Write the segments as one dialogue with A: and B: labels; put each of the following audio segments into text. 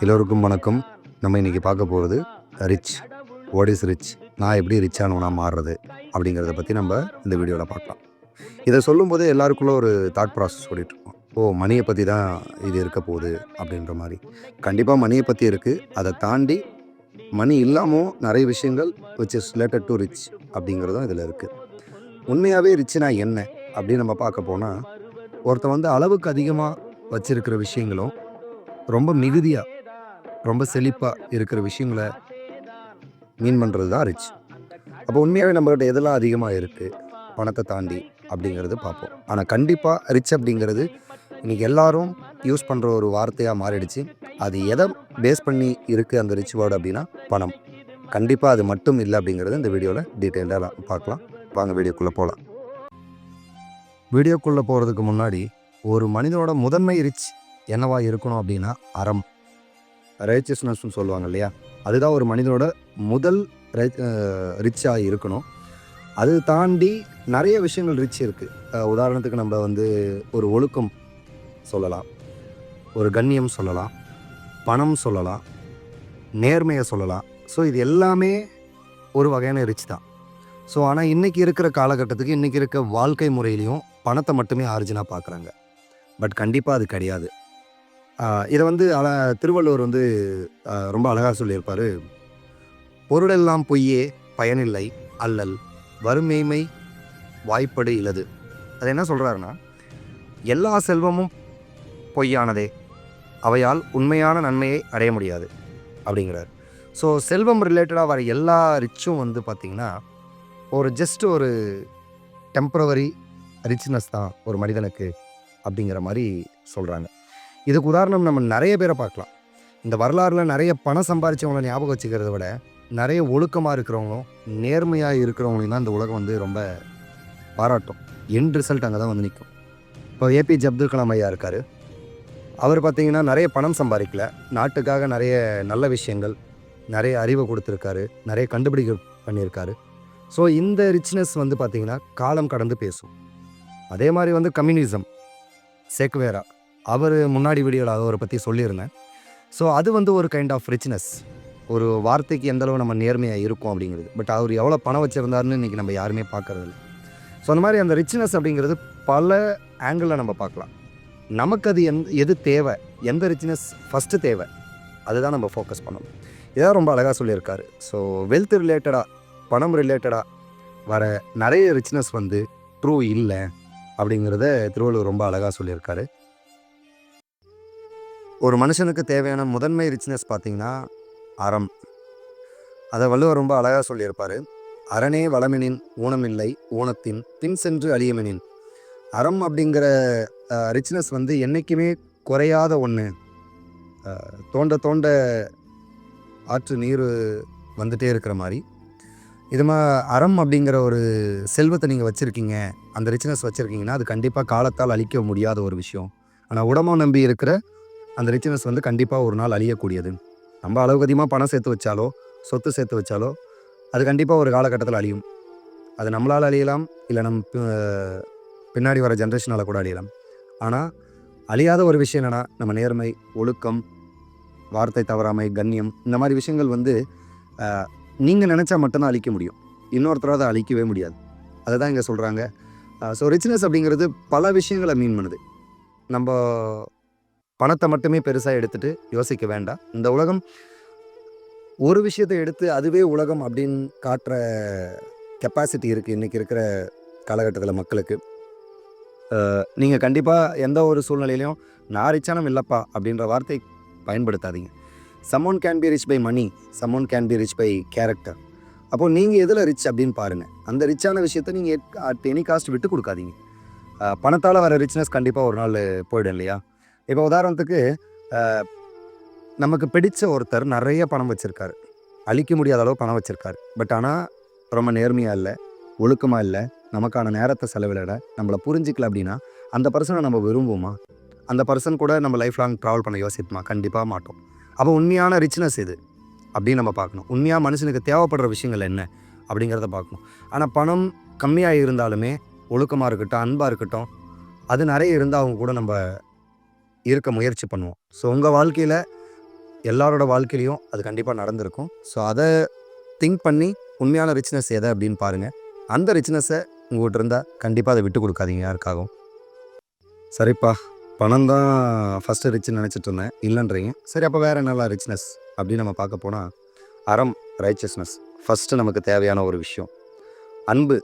A: எல்லோருக்கும் வணக்கம். நம்ம இன்றைக்கி பார்க்க போகிறது ரிச் வாட் இஸ் ரிச் நான் எப்படி ரிச் ஆனவனா மாறுறது அப்படிங்கிறத பற்றி நம்ம இந்த வீடியோவில் பார்க்கலாம். இதை சொல்லும்போது எல்லாருக்குள்ள ஒரு தாட் ப்ராசஸ் ஓடிட்டுருக்கோம் ஓ மணியை பற்றி தான் இது இருக்க போகுது அப்படின்ற மாதிரி. கண்டிப்பாக மணியை பற்றி இருக்குது அதை தாண்டி மணி இல்லாமல் நிறைய விஷயங்கள் which is related to rich அப்படிங்கிறதும் இதில் இருக்குது உண்மையாகவே ரிச்னா என்ன அப்படின்னு நம்ம பார்க்க போனால் ஒருத்தன் வந்து அளவுக்கு அதிகமாக வச்சுருக்கிற விஷயங்களும் ரொம்ப மிகுதியாக ரொம்ப செழிப்பாக இருக்கிற விஷயங்களை மீன் பண்ணுறது தான் ரிச் அப்போ உண்மையாகவே நம்மகிட்ட எதெல்லாம் அதிகமாக இருக்குது பணத்தை தாண்டி அப்படிங்கிறது பார்ப்போம். ஆனால் கண்டிப்பாக ரிச் அப்படிங்கிறது இன்றைக்கி எல்லாரும் யூஸ் பண்ணுற ஒரு வார்த்தையாக மாறிடுச்சு. அது எதை பேஸ் பண்ணி இருக்குது அந்த ரிச் வேர்டு அப்படின்னா பணம். கண்டிப்பாக அது மட்டும் இல்லை அப்படிங்கிறது இந்த வீடியோவில் டீட்டெயிலாக பார்க்கலாம். வாங்க வீடியோக்குள்ளே போகலாம் வீடியோக்குள்ளே போகிறதுக்கு முன்னாடி ஒரு மனிதனோட முதன்மை ரிச் என்னவா இருக்கணும் அப்படின்னா அறம். ரைச்சியஸ்னஸ்ன்னு சொல்லுவாங்க இல்லையா? அதுதான் ஒரு மனிதனோட முதல் ரிச்சாக இருக்கணும். அது தாண்டி நிறைய விஷயங்கள் ரிச் இருக்குது உதாரணத்துக்கு நம்ம வந்து ஒரு ஒழுக்கம் சொல்லலாம். ஒரு கண்ணியம் சொல்லலாம். பணம் சொல்லலாம். நேர்மையை சொல்லலாம். ஸோ இது எல்லாமே ஒரு வகையான ரிச் தான். ஸோ ஆனால் இன்றைக்கி இருக்கிற காலகட்டத்துக்கு இன்றைக்கி இருக்க வாழ்க்கை முறையிலையும் பணத்தை மட்டுமே ஆரிஜினாக பார்க்குறாங்க பட் கண்டிப்பாக அது கிடையாது. இதை வந்து அழ திருவள்ளுவர் வந்து ரொம்ப அழகாக சொல்லியிருப்பார். பொருளெல்லாம் பொய்யே பயனில்லை அல்லல் வறுமைமை வாய்ப்படு இலது. அது என்ன சொல்கிறாருன்னா எல்லா செல்வமும் பொய்யானதே அவையால் உண்மையான நன்மையை அடைய முடியாது அப்படிங்கிறார். ஸோ செல்வம் ரிலேட்டடாக வர எல்லா ரிச்சும் வந்து பார்த்திங்கன்னா ஒரு ஜஸ்ட் ஒரு டெம்ப்ரவரி ரிச்னஸ் தான் ஒரு மனிதனுக்கு அப்படிங்கிற மாதிரி சொல்கிறாங்க இதுக்கு உதாரணம் நம்ம நிறைய பேரை பார்க்கலாம். இந்த வரலாறுல நிறைய பணம் சம்பாதிச்சவங்களை ஞாபகம் வச்சுக்கிறத விட நிறைய ஒழுக்கமாக இருக்கிறவங்களும் நேர்மையாக இருக்கிறவங்களையும் தான் இந்த உலகம் வந்து ரொம்ப பாராட்டும். என் ரிசல்ட் அங்கே தான் வந்து நிற்கும் இப்போ ஏபிஜே அப்துல் கலாம் ஐயா இருக்கார். அவர் பார்த்திங்கன்னா நிறைய பணம் சம்பாதிக்கல. நாட்டுக்காக நிறைய நல்ல விஷயங்கள் நிறைய அறிவை கொடுத்துருக்காரு. நிறைய கண்டுபிடிக்க பண்ணியிருக்காரு. ஸோ இந்த ரிச்னஸ் வந்து பார்த்திங்கன்னா காலம் கடந்து பேசும். அதே மாதிரி வந்து கம்யூனிசம் செக்வேரா அவர் முன்னாடி வீடியோவில் அவரை பற்றி சொல்லியிருந்தேன். ஸோ அது வந்து ஒரு கைண்ட் ஆஃப் ரிச்னஸ் ஒரு வார்த்தைக்கு எந்தளவு நம்ம நேர்மையாக இருக்கும் அப்படிங்கிறது. பட் அவர் எவ்வளோ பணம் வச்சுருந்தாருன்னு இன்றைக்கி நம்ம யாருமே பார்க்கறது இல்லை. ஸோ அந்த மாதிரி அந்த ரிச்னஸ் அப்படிங்கிறது பல ஆங்கிளில் நம்ம பார்க்கலாம். நமக்கு அது எந் எது தேவை? எந்த ரிச்னஸ் ஃபஸ்ட்டு தேவை? அதுதான் நம்ம ஃபோக்கஸ் பண்ணணும். இதான் ரொம்ப அழகாக சொல்லியிருக்காரு. ஸோ வெல்த் ரிலேட்டடாக பணம் ரிலேட்டடாக வர நிறைய ரிச்னஸ் வந்து ட்ரூ இல்லை அப்படிங்கிறத திருவள்ளுவர் ரொம்ப அழகாக சொல்லியிருக்காரு. ஒரு மனுஷனுக்கு தேவையான முதன்மை ரிச்னஸ் பார்த்தீங்கன்னா அறம். அதை வள்ளுவர் ரொம்ப அழகாக சொல்லியிருப்பார். அரணே வளமெனின் ஊனமில்லை ஊனத்தின் பின் சென்று அழியமெனின். அறம் அப்படிங்கிற ரிச்னஸ் வந்து என்றைக்குமே குறையாத ஒன்று தோண்ட தோண்ட ஆற்று நீர் வந்துட்டே இருக்கிற மாதிரி இது மா அறம் அப்படிங்கிற ஒரு செல்வத்தை நீங்கள் வச்சுருக்கீங்க அந்த ரிச்னஸ் வச்சுருக்கீங்கன்னா அது கண்டிப்பாக காலத்தால் அழிக்க முடியாத ஒரு விஷயம். ஆனால் உடம்பை நம்பி இருக்கிற அந்த ரிச்னஸ் வந்து கண்டிப்பாக ஒரு நாள் அழியக்கூடியது. நம்ம அளவுக்கு அதிகமாக பணம் சேர்த்து வச்சாலோ சொத்து சேர்த்து வச்சாலோ அது கண்டிப்பாக ஒரு காலகட்டத்தில் அழியும். அது நம்மளால் அழியலாம் இல்லை நம் பின்னாடி வர ஜென்ரேஷனால் கூட அழியலாம். ஆனால் அழியாத ஒரு விஷயம் என்னென்னா நம்ம நேர்மை ஒழுக்கம் வார்த்தை தவறாமை கண்ணியம் இந்த மாதிரி விஷயங்கள் வந்து நீங்கள் நினச்சா மட்டும்தான் அழிக்க முடியும். இன்னொருத்தராக அதை அழிக்கவே முடியாது. அதை தான் இங்கே சொல்கிறாங்க ஸோ ரிச்னஸ் அப்படிங்கிறது பல விஷயங்களை மீன் பண்ணுது. நம்ம பணத்தை மட்டுமே பெருசாக எடுத்துகிட்டு யோசிக்க வேண்டாம். இந்த உலகம் ஒரு விஷயத்தை எடுத்து அதுவே உலகம் அப்படின்னு காட்டுற கெப்பாசிட்டி இருக்குது இன்றைக்கி இருக்கிற காலகட்டத்தில் மக்களுக்கு. நீங்கள் கண்டிப்பாக எந்த ஒரு சூழ்நிலையிலையும் நான் ரிச்சானம் இல்லைப்பா அப்படின்ற வார்த்தை பயன்படுத்தாதீங்க. Someone can be rich by money someone can be rich by character அப்போது நீங்கள் எதில் ரிச் அப்படின்னு பாருங்கள் அந்த ரிச்சான விஷயத்தை நீங்கள் அட் எனி காஸ்ட் விட்டு கொடுக்காதீங்க. பணத்தால் வர ரிச்னஸ் கண்டிப்பாக ஒரு நாள் போயிடும் இல்லையா? இப்போ உதாரணத்துக்கு நமக்கு பிடித்த ஒருத்தர் நிறைய பணம் வச்சுருக்காரு. அழிக்க முடியாத அளவு பணம் வச்சுருக்காரு. பட் ஆனால் ரொம்ப நேர்மையாக இல்லை ஒழுக்கமாக இல்லை நமக்கான நேரத்தை செலவிட நம்மளை புரிஞ்சிக்கல அப்படின்னா அந்த பர்சனை நம்ம விரும்புவோமா? அந்த பர்சன் கூட நம்ம லைஃப் லாங் ட்ராவல் பண்ண யோசிப்போமா? கண்டிப்பாக மாட்டோம். அப்போ உண்மையான ரிச்னஸ் இது அப்படின்னு நம்ம பார்க்கணும். உண்மையாக மனுஷனுக்கு தேவைப்படுற விஷயங்கள் என்ன? அப்படிங்கிறத பார்க்கணும். ஆனால் பணம் கம்மியாக இருந்தாலுமே ஒழுக்கமாக இருக்கட்டும் அன்பாக இருக்கட்டும் அது நிறைய இருந்தால் அவங்க கூட நம்ம இருக்க முயற்சி பண்ணுவோம். ஸோ உங்கள் வாழ்க்கையில் எல்லாரோட வாழ்க்கையிலையும் அது கண்டிப்பாக நடந்திருக்கும். ஸோ அதை திங்க் பண்ணி உண்மையான ரிச்னஸ் எதை அப்படின்னு பாருங்கள் அந்த ரிச்னஸை உங்கள்கிட்ட இருந்தால் கண்டிப்பாக அதை விட்டு கொடுக்காதீங்க யாருக்காகவும். சரிப்பா. பணம் தான் ஃபஸ்ட்டு ரிச்னு நினச்சிட்டு இருந்தேன். இல்லைன்றீங்க. சரி அப்போ வேறு என்னலாம் ரிச்னஸ் அப்படின்னு நம்ம பார்க்க போனால் அறம் ரைச்சஸ்னஸ் ஃபஸ்ட்டு நமக்கு தேவையான ஒரு விஷயம். அன்பு.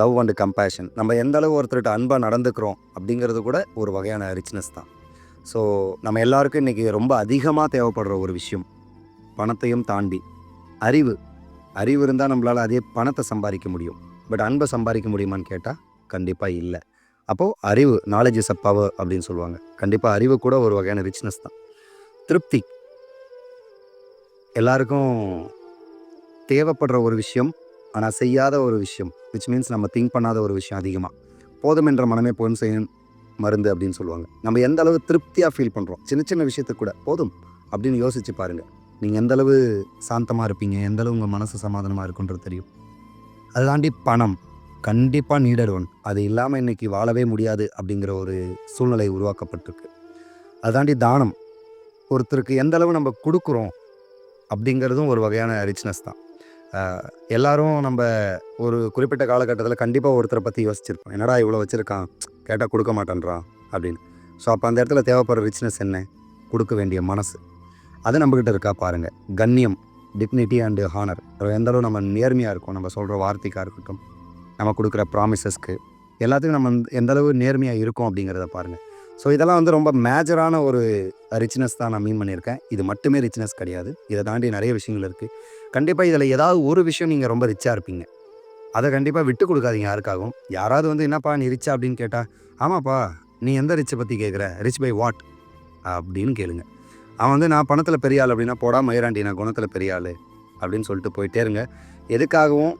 A: லவ் அண்ட் கம்பேஷன் நம்ம எந்த அளவு ஒருத்தர்கிட்ட அன்பாக நடந்துக்கிறோம் அப்படிங்கிறது கூட ஒரு வகையான ரிச்னஸ் தான். ஸோ நம்ம எல்லாருக்கும் இன்றைக்கி ரொம்ப அதிகமாக தேவைப்படுற ஒரு விஷயம் பணத்தையும் தாண்டி. அறிவு. அறிவு இருந்தால் நம்மளால் அதே பணத்தை சம்பாதிக்க முடியும். பட் அன்பை சம்பாதிக்க முடியுமான்னு கேட்டால் கண்டிப்பாக இல்லை. அப்போது அறிவு நாலேஜ் இஸ் அ பவர் அப்படின்னு சொல்லுவாங்க. கண்டிப்பாக அறிவு கூட ஒரு வகையான ரிச்னஸ் தான். திருப்தி. எல்லாருக்கும் தேவைப்படுற ஒரு விஷயம் ஆனால் செய்யாத ஒரு விஷயம் விச் மீன்ஸ் நம்ம திங்க் பண்ணாத ஒரு விஷயம் அதிகமாக போதும் என்ற மனமே போதும் செய்யும் மருந்து அப்படின்னு சொல்லுவாங்க. நம்ம எந்த அளவு திருப்தியாக ஃபீல் பண்ணுறோம் சின்ன சின்ன விஷயத்துக்கு கூட போதும் அப்படின்னு யோசிச்சு பாருங்கள் நீங்கள் எந்த அளவு சாந்தமாக இருப்பீங்க? எந்த அளவு உங்கள் மனசு சமாதானமாக இருக்குன்றது தெரியும். அதை தாண்டி பணம். கண்டிப்பாக நீடர் ஒன் அது இல்லாமல் இன்றைக்கி வாழவே முடியாது அப்படிங்கிற ஒரு சூழ்நிலை உருவாக்கப்பட்டிருக்கு. அதை தாண்டி தானம். ஒருத்தருக்கு எந்த அளவு நம்ம கொடுக்குறோம் அப்படிங்கிறதும் ஒரு வகையான ரிச்னஸ் தான். எல்லாரும் நம்ம ஒரு குறிப்பிட்ட காலகட்டத்தில் கண்டிப்பாக ஒருத்தரை பற்றி யோசிச்சிருப்போம். என்னடா இவ்வளோ வச்சுருக்கான்? கேட்டால் கொடுக்க மாட்டேன்றான். அப்படின்னு. ஸோ அப்போ அந்த இடத்துல தேவைப்படுற ரிச்னஸ் என்ன? கொடுக்க வேண்டிய மனசு. அது நம்மக்கிட்ட இருக்கா? பாருங்கள் கண்ணியம் டிக்னிட்டி அண்டு ஹானர் எந்த அளவு நம்ம நேர்மையாக இருக்கும் நம்ம சொல்கிற வார்த்தைக்காக இருக்கட்டும் நம்ம கொடுக்குற ப்ராமிசஸ்க்கு எல்லாத்துக்கும் நம்ம எந்தளவு எந்த அளவு நேர்மையாக இருக்கும் அப்படிங்கிறத பாருங்கள் ஸோ இதெல்லாம் வந்து ரொம்ப மேஜரான ஒரு ரிச்னஸ் தான் நான் மீன் பண்ணியிருக்கேன். இது மட்டுமே ரிச்னஸ் கிடையாது. இதை தாண்டி நிறைய விஷயங்கள் இருக்குது கண்டிப்பாக இதில் ஏதாவது ஒரு விஷயம் நீங்கள் ரொம்ப ரிச்சாக இருப்பீங்க. அதை கண்டிப்பாக விட்டு கொடுக்காதீங்க யாருக்காகவும். யாராவது வந்து என்னப்பா நீ ரிச்சா அப்படின்னு கேட்டால் ஆமாப்பா நீ எந்த ரிச்சை பற்றி கேட்குற ரிச் பை வாட் அப்படின்னு கேளுங்க. அவன் வந்து நான் பணத்தில் பெரிய ஆள் அப்படின்னா போடா மயிராண்டி நான் குணத்தில் பெரிய ஆள் அப்படின்னு சொல்லிட்டு போயிட்டே இருங்க. எதுக்காகவும்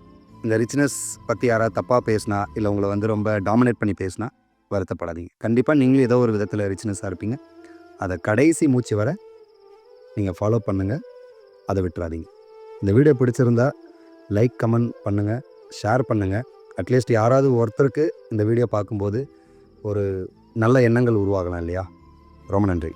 A: இந்த ரிச்னஸ் பற்றி யாராவது தப்பாக பேசினா இல்லை உங்களை வந்து ரொம்ப டாமினேட் பண்ணி பேசினா வருத்தப்படாதீங்க. கண்டிப்பாக நீங்களும் ஏதோ ஒரு விதத்தில் ரிச்னஸாக இருப்பீங்க. அதை கடைசி மூச்சு வர நீங்கள் ஃபாலோ பண்ணுங்கள் அதை விட்டுறாதீங்க. இந்த வீடியோ பிடிச்சிருந்தா லைக் கமெண்ட் பண்ணுங்கள் ஷேர் பண்ணுங்கள் அட்லீஸ்ட் யாராவது ஒருத்தருக்கு இந்த வீடியோ பார்க்கும்போது ஒரு நல்ல எண்ணங்கள் உருவாகலாம் இல்லையா? ரொம்ப நன்றி.